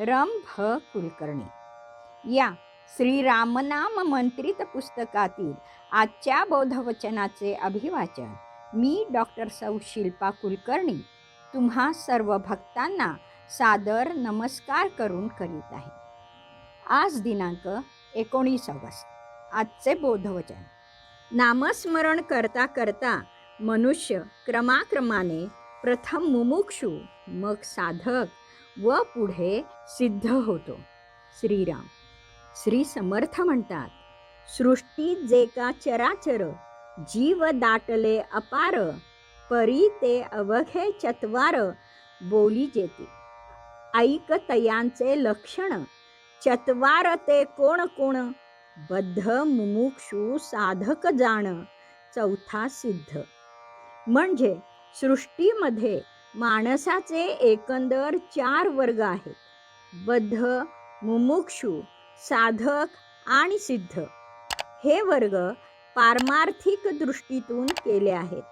रम भ कुलकर्णी. या श्री रामनाम मंत्रित पुस्तकातील आजच्या बोधवचनाचे अभिवाचन मी डॉक्टर सौ शिल्पा कुलकर्णी तुम्हा सर्व भक्तांना सादर नमस्कार करून करीत आहे. आज दिनांक एकोणीस ऑगस्ट आजचे बोधवचन. नामस्मरण करता करता मनुष्य क्रमाक्रमाने प्रथम मुमुक्षू मग साधक व पुढे सिद्ध होतो. श्रीराम. श्री समर्थ म्हणतात सृष्टीत जे का चराचर जीव दाटले अपार परी ते अवघे चत्वार बोली जेते. ऐक तयांचे लक्षण चत्वार ते कोण कोण बद्ध मुमुक्षू साधक जाण चौथा सिद्ध. म्हणजे सृष्टीमध्ये माणसाचे एकंदर चार वर्ग आहेत. बद्ध मुमुक्षू साधक आणि सिद्ध. हे वर्ग पारमार्थिक दृष्टीतून केले आहेत.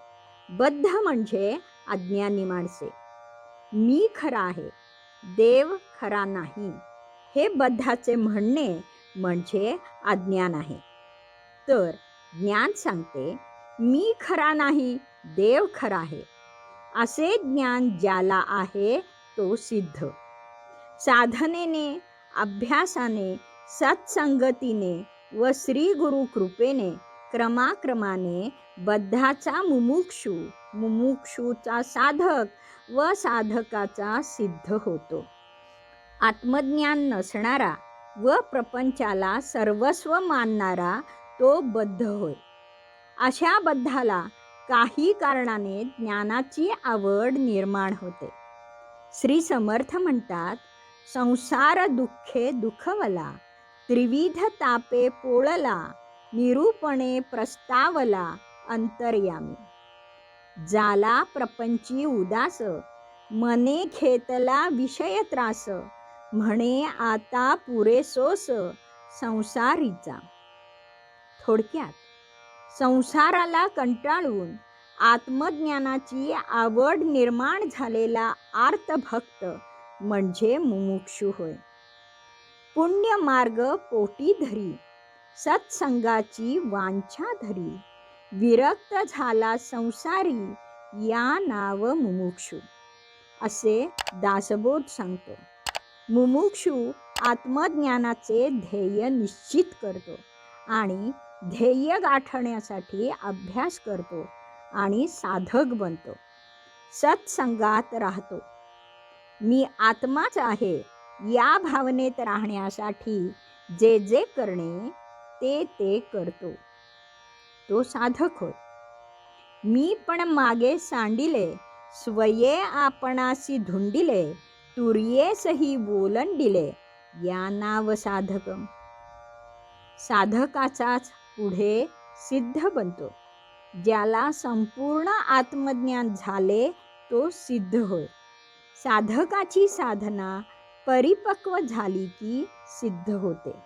बद्ध म्हणजे अज्ञानी माणसे. मी खरा आहे देव खरा नाही. हे बद्धाचे म्हणणे म्हणजे अज्ञान आहे. तर ज्ञान सांगते मी खरा नाही देव खरा आहे. असे ज्ञान ज्याला आहे तो सिद्ध. साधनेने अभ्यासाने सत्संगतीने व श्री गुरु कृपेने क्रमाक्रमाने बद्धाचा मुमुक्षू मुमुक्षूचा साधक व साधकाचा सिद्ध होतो. आत्मज्ञान नसणारा व प्रपंचाला सर्वस्व मानणारा तो बद्ध होय. अशा बद्धाला काही कारणाने ज्ञानाची आवड निर्माण होते. श्री समर्थ म्हणतात संसार दुःखे दुखवला त्रिविध तापे पोळला निरूपणे प्रस्तावला अंतर्यामी. जाला प्रपंची उदास मने घेतला विषय त्रास म्हणे आता पुरेसोस संसारीचा. थोडक्यात संसाराला कंटाळून आत्मज्ञानाची आवड निर्माण झालेला आर्तभक्त म्हणजे मुमुक्षू होय. पुण्य मार्ग पोटी धरी सत्संगाची वांछा धरी विरक्त झाला संसारी या नाव मुमुक्षू असे दासबोध सांगतो. मुमुक्षू आत्मज्ञानाचे ध्येय निश्चित करतो आणि ध्येय गाठण्यासाठी अभ्यास करतो आणि साधक बनतो. सत्संगात राहतो. मी आत्माच आहे या भावनेत राहण्यासाठी जे जे करणे ते ते करतो. तो साधक होय. मी पण मागे सांडिले स्वये आपणासी धुंडिले तुर्येसही बोलंडिले या नाव साधकम. साधकाचाच पुढे सिद्ध बनतो. ज्याला संपूर्ण आत्मज्ञान झाले तो सिद्ध होय. साधकाची साधना परिपक्व झाली की सिद्ध होते.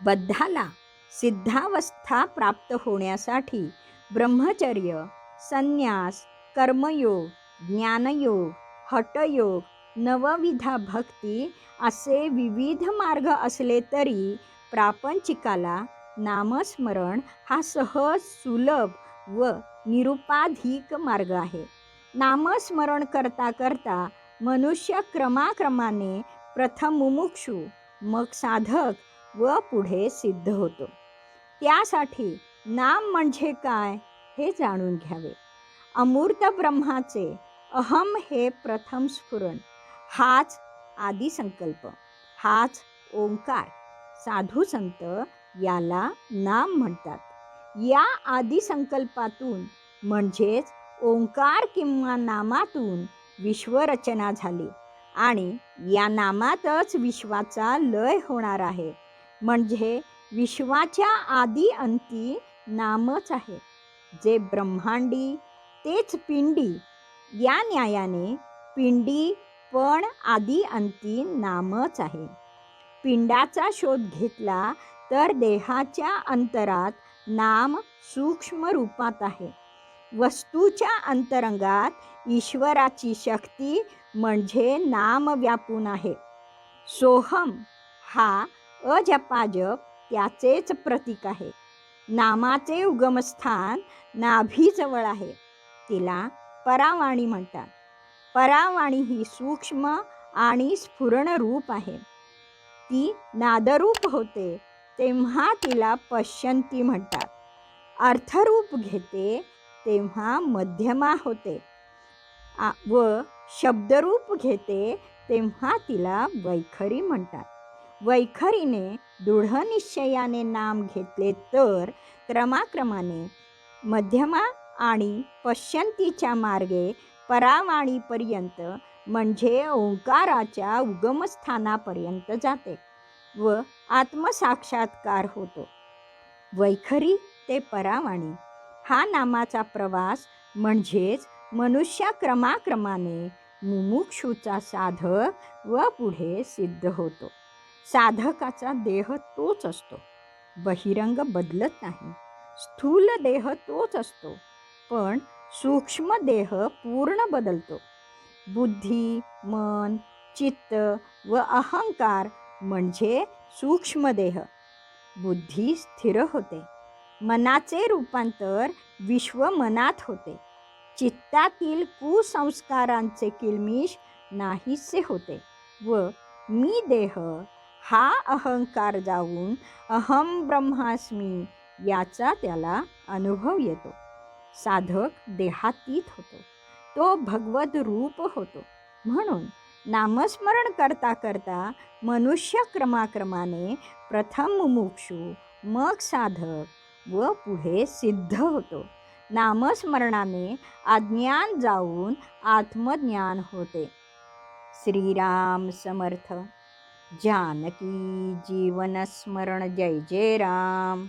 बद्धाला सिद्धावस्था प्राप्त होण्यासाठी ब्रह्मचर्य संन्यास कर्मयोग ज्ञानयोग हटयोग नवविधा भक्ती असे विविध मार्ग असले तरी प्रापंचिकाला नामस्मरण हा सहज सुलभ व निरुपाधिक मार्ग आहे. नामस्मरण करता करता मनुष्य क्रमाक्रमाने प्रथम मुमुक्षू मग साधक व पुढे सिद्ध होतो. त्यासाठी नाम म्हणजे काय हे जाणून घ्यावे. अमूर्त ब्रह्माचे अहम हे प्रथम स्फुरण हाच आदिसंकल्प हाच ओंकार साधू संत याला नाम म्हणतात. या आदिसंकल्पातून म्हणजेच ओंकार किंवा नामातून विश्वरचना झाली. आणि या नामातच विश्वाचा लय होणार आहे. म्हणजे विश्वाच्या आदी अंती नामच आहे. जे ब्रह्मांडी तेच पिंडी. या न्यायाने पिंडी पण आदी अंती नामच आहे. पिंडाचा शोध घेतला तर देहाच्या अंतरात नाम सूक्ष्म रूपात आहे. वस्तूच्या अंतरंगात ईश्वराची शक्ती म्हणजे नाम व्यापून आहे. सोहम हा अजपाजप त्याचेच प्रतीक आहे. नामाचे उगमस्थान नाभीजवळ आहे. तिला परावाणी म्हणतात. परावाणी ही सूक्ष्म आणि स्फुरण रूप आहे. ती नादरूप होते तेव्हा तिला पश्यंती म्हणतात. अर्थरूप घेते तेव्हा मध्यमा होते. व शब्दरूप घेते तेव्हा तिला वैखरी म्हणतात. वैखरीने दृढनिश्चयाने नाम घेतले तर क्रमाक्रमाने मध्यमा आणि पश्यंतीच्या मार्गे परावाणीपर्यंत म्हणजे ओंकाराच्या उगमस्थानापर्यंत जाते. व आत्मसाक्षात्कार होतो. वैखरी ते परावाणी हा नामाचा प्रवास म्हणजेच मनुष्य क्रमाक्रमाने मुमुक्षूचा साधक व पुढे सिद्ध होतो. साधकाचा देह तोच असतो. बहिरंग बदलत नाही. स्थूल देह तोच असतो. पण सूक्ष्म देह पूर्ण बदलतो. बुद्धी मन चित्त व अहंकार म्हणजे सूक्ष्मदेह बुद्धी स्थिर होते. मनाचे रूपांतर विश्व मनात होते. चित्तातील कुसंस्कारांचे किलमिश नाहीसे होते व मी देह हा अहंकार जाऊन अहम ब्रह्मास्मी याचा त्याला अनुभव येतो. साधक देहातीत होतो. तो भगवद रूप होतो. म्हणून नामस्मरण करता करता मनुष्य क्रमाक्रमाने प्रथम मुमुक्षू मग साधक व पुढे सिद्ध होतो. नामस्मरणाने अज्ञान जाऊन आत्मज्ञान होते. श्रीराम समर्थ. जानकी जीवनस्मरण जय जय राम.